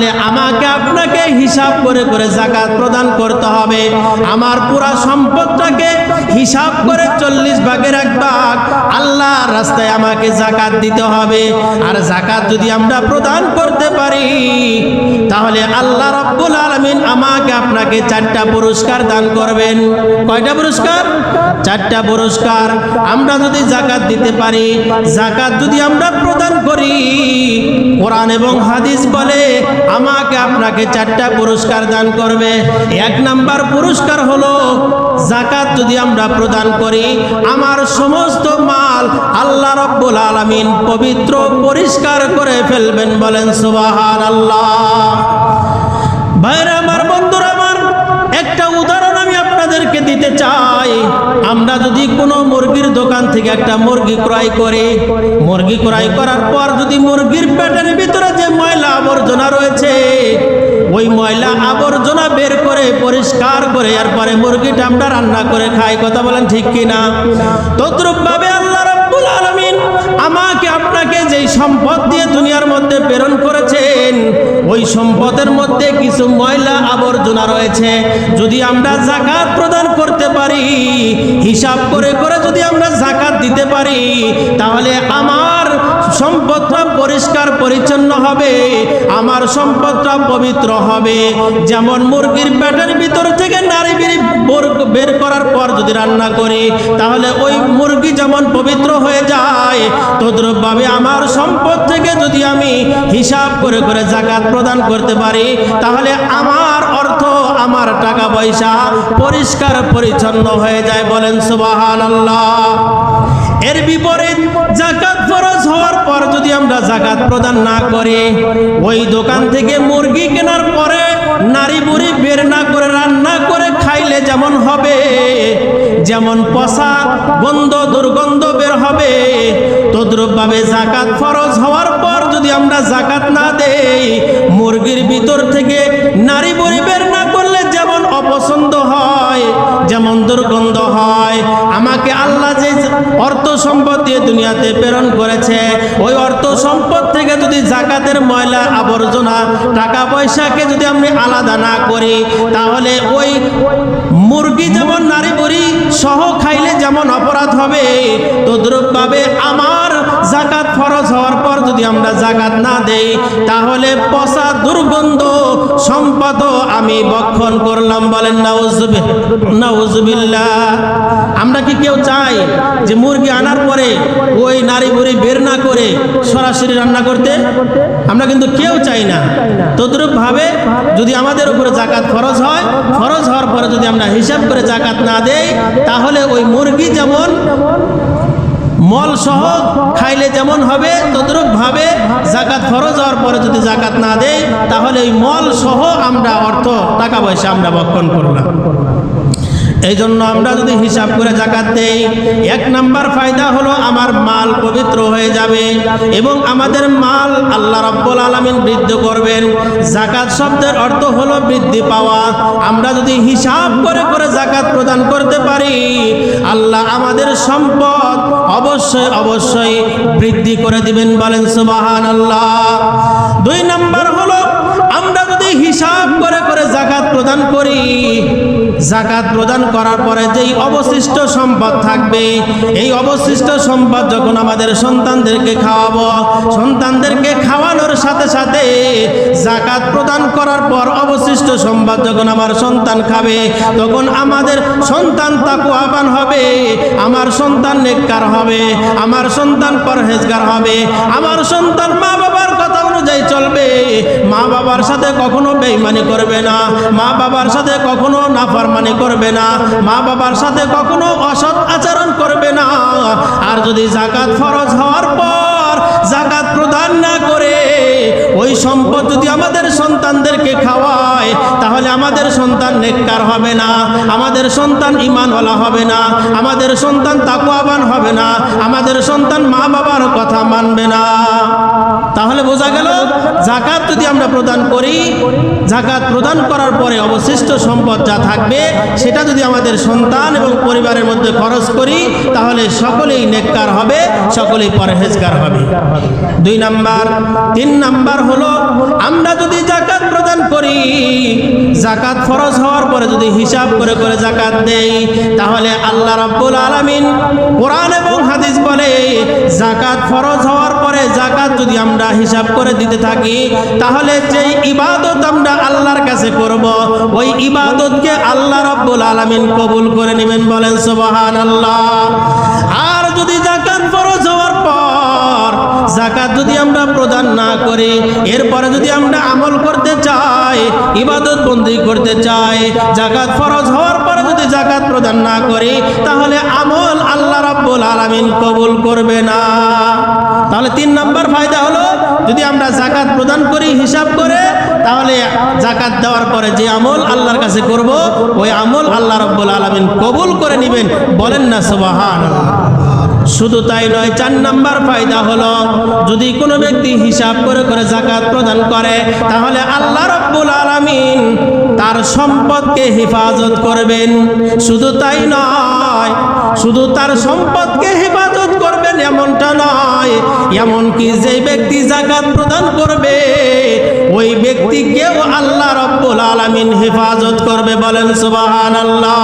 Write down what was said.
তাহলে আমাকে হিসাব করে করে জাকাত প্রদান করতে হবে। আমার পুরা সম্পদটাকে হিসাব করে চল্লিশ ভাগের এক ভাগ আল্লাহর রাস্তায় আমাকে জাকাত দিতে হবে। আর জাকাত যদি আমরা প্রদান করতে পারি, তাহলে আল্লাহ রব্বুল আলমিন আমাকে আপনাকে চারটা পুরস্কার দান করবেন। কয়টা পুরস্কার? চারটা পুরস্কার। আমরা যদি জাকাত দিতে পারি, জাকাত যদি আমরা প্রদান করি, কোরআন এবং হাদিস বলে আমাকে আপনাকে চারটা পুরস্কার দান করবে। এক নাম্বার পুরস্কার হলো জাকাত যদি আমরা প্রদান করি, আমার সমস্ত মাল আল্লাহ রব্বুল আলামিন পবিত্র পরিষ্কার করে ফেলবেন বলেন সুবাহান আল্লাহ ভাইরা আমার, বন্ধুরা আমার, একটা উদাহরণ আমি আপনাদেরকে দিতে চাই। আমরা যদি কোনো মুরগির দোকান থেকে একটা মুরগি ক্রয় করি, মুরগি ক্রয় করার পর যদি মুরগির পেটের ভিতরে যে ময়লা আবর্জনা রয়েছে ওই ময়লা আবর্জনা বের করে, পরিষ্কার করে এরপরে মুরগিটা আমরা রান্না করে খাই। কথা বলেন ঠিক কিনা? তদ্রুপ ভাবে আল্লাহ রাব্বুল আলামিন আমাকে, আপনাকে যেই সম্পদ দিয়ে দুনিয়ার মধ্যে প্রেরণ করেছেন, ওই সম্পদের মধ্যে কিছু ময়লা আবর্জনা রয়েছে। যদি আমরা জাকাত প্রদান করতে পারি, হিসাব করে করে যদি আমরা জাকাত দিতে পারি, তাহলে আমার সম্পদটা পরিষ্কার, পরিচ্ছন্ন হবে, আমার সম্পদটা পবিত্র হবে। যেমন মুরগির পেটের ভিতর থেকে নারী বের- করার পর যদি রান্না করি, তাহলে ওই মুরগি যেমন পবিত্র হয়ে যায়, তদ্রুপভাবে আমার সম্পদ থেকে যদি আমি হিসাব করে করে জাকাত প্রদান করতে পারি, তাহলে আমার আমার টাকা পয়সা পরিষ্কার পরিচ্ছন্ন হয়ে যায় বলেন সুবাহান এর বিপরীত জাকাত ফরজ হওয়ার পর যদি আমরা জাকাত প্রদান না করি, ওই দোকান থেকে মুরগি কেনার পরে নারী বুড়ি বের না করে রান্না করে খাইলে যেমন হবে, যেমন পচা গন্ধ, দুর্গন্ধ বের হবে, তদ্রুপভাবে জাকাত ফরজ হওয়ার পর যদি আমরা জাকাত না দেই, মুরগির ভিতর থেকে নারী বুড়ি বের অপছন্দ হয়, যেমন দুর্গন্ধ হয়। আমাকে আল্লাহ যে অর্থ সম্পদ দিয়ে দুনিয়াতে প্রেরণ করেছে, ওই অর্থ সম্পদ থেকে যদি জাকাতের ময়লা, আবর্জনা, টাকা পয়সাকে যদি আমি আলাদা না করি, তাহলে ওই মুরগি যেমন নারী বুড়ি সহ খাইলে যেমন অপরাধ হবে তদ্রুপভাবে আমার জাকাত ফরজ হওয়ার পর যদি আমরা জাকাত না দেই, তাহলে পচা দুর্গন্ধ, সম্পদ আমি বক্ষণ করলাম বলেন, নাউজুবি, নাউজুবিল্লাহ। আমরা কি কেউ চাই যে মুরগি আনার পরে ওই নারী বুড়ি বের না করে সরাসরি রান্না করতে? আমরা কিন্তু কেউ চাই না। তদ্রুপ ভাবে যদি আমাদের উপরে জাকাত ফরজ হয়, ফরজ হওয়ার পরে যদি আমরা হিসাব করে জাকাত না দেই, তাহলে ওই মুরগি যেমন মল সহ খাইলে যেমন হবে, তদ্রুপ ভাবে জাকাত ফরজ হওয়ার পরে যদি জাকাত না দেয়, তাহলে ওই মল সহ আমরা অর্থ, টাকা পয়সা আমরা বক্ষণ করলাম। এই জন্য আমরা যদি হিসাব করে জাকাত দেই, এক নাম্বার ফায়দা হলো আমার মাল পবিত্র হয়ে যাবে এবং আমাদের মাল আল্লাহ রাব্বুল আলামিন বৃদ্ধি করবেন। জাকাত শব্দের অর্থ হলো বৃদ্ধি পাওয়া। আমরা যদি হিসাব করে করে জাকাত প্রদান করতে পারি, আল্লাহ আমাদের সম্পদ অবশ্যই অবশ্যই বৃদ্ধি করে দিবেন বলেন সুবাহান আল্লাহ দুই নাম্বার হলো হিসাব করে করে জাকাত প্রদান করি। জাকাত প্রদান করার পরে যেই অবশিষ্ট সম্পদ থাকবে, এই অবশিষ্ট সম্পদ যখন আমাদের সন্তানদেরকে খাওয়াবো, সন্তানদেরকে খাওয়ানোর সাথে সাথে জাকাত প্রদান করার পর অবশিষ্ট সম্পদ যখন আমার সন্তান খাবে, তখন আমাদের সন্তান তাকুয়াবান হবে, আমার সন্তান নেককার হবে, আমার সন্তান পরহেজগার হবে, আমার সন্তান মা কথা অনুযায়ী চলবে। মা বাবার সাথে কখনো বেইমানি করবে না। মা বাবার সাথে কখনো নাফরমানি করবে না। মা বাবার সাথে কখনো অসৎ আচরণ করবে না। আর যদি জাকাত ফরজ হওয়ার পর জাকাত প্রদান না করে ওই সম্পদ যদি আমাদের সন্তানদেরকে খাওয়ায়, তাহলে আমাদের সন্তান নেককার হবে না, আমাদের সন্তান ইমানওয়ালা হবে না, আমাদের সন্তান তাকুয়াবান হবে না, আমাদের সন্তান মা বাবার কথা মানবে না। তাহলে বোঝা গেল জাকাত যদি আমরা প্রদান করি জাকাত প্রদান করার পরে অবশিষ্ট সম্পদ যা থাকবে, সেটা যদি আমাদের সন্তান এবং পরিবারের মধ্যে খরচ করি, তাহলে সকলেই নেককার হবে, সকলেই পরহেজগার হবে। দুই নাম্বার, তিন নাম্বার হলো, আমরা যদি জাকাত প্রদান করি জাকাত ফরজ হওয়ার পরে যদি হিসাব করে করে জাকাত দেই, তাহলে আল্লাহ রাব্বুল আলামিন কোরআন এবং হাদিস বলে জাকাত ফরজ হওয়ার পরে জাকাত যদি আমরা হিসাব করে দিতে থাকি, তাহলে যেই ইবাদত আমরা আল্লাহর কাছে করব, ওই ইবাদতকে আল্লাহ রাব্বুল আলামিন কবুল করে নেবেন বলেন সুবহানাল্লাহ। জাকাত যদি আমরা প্রদান না করি, এরপরে যদি আমরা আমল করতে চাই, ইবাদত বন্দি করতে চাই, জাকাত ফরজ হওয়ার পরে যদি জাকাত প্রদান না করি, তাহলে আমল আল্লাহ রাব্বুল আলামিন কবুল করবে না। তাহলে তিন নম্বর ফায়দা হলো, যদি আমরা জাকাত প্রদান করি হিসাব করে, তাহলে জাকাত দেওয়ার পরে যে আমল আল্লাহর কাছে করব, ওই আমল আল্লাহ রাব্বুল আলামিন কবুল করে নেবেন। বলেন না সুবহানাল্লাহ। শুধু তাই নয়, চার নাম্বার ফায়দা হলো, যদি কোনো ব্যক্তি হিসাব করে করে জাকাত প্রদান করে, তাহলে আল্লাহ রব্বুল আলামিন তার সম্পদকে হেফাজত করবেন। শুধু তাই নয়, শুধু তার সম্পদকে হেফাজত করবেন এমনটা নয়, এমনকি যে ব্যক্তি জাকাত প্রদান করবে, ওই ব্যক্তিকেও আল্লাহ রব্বুল আলামিন হেফাজত করবে বলেন সুবহানাল্লাহ।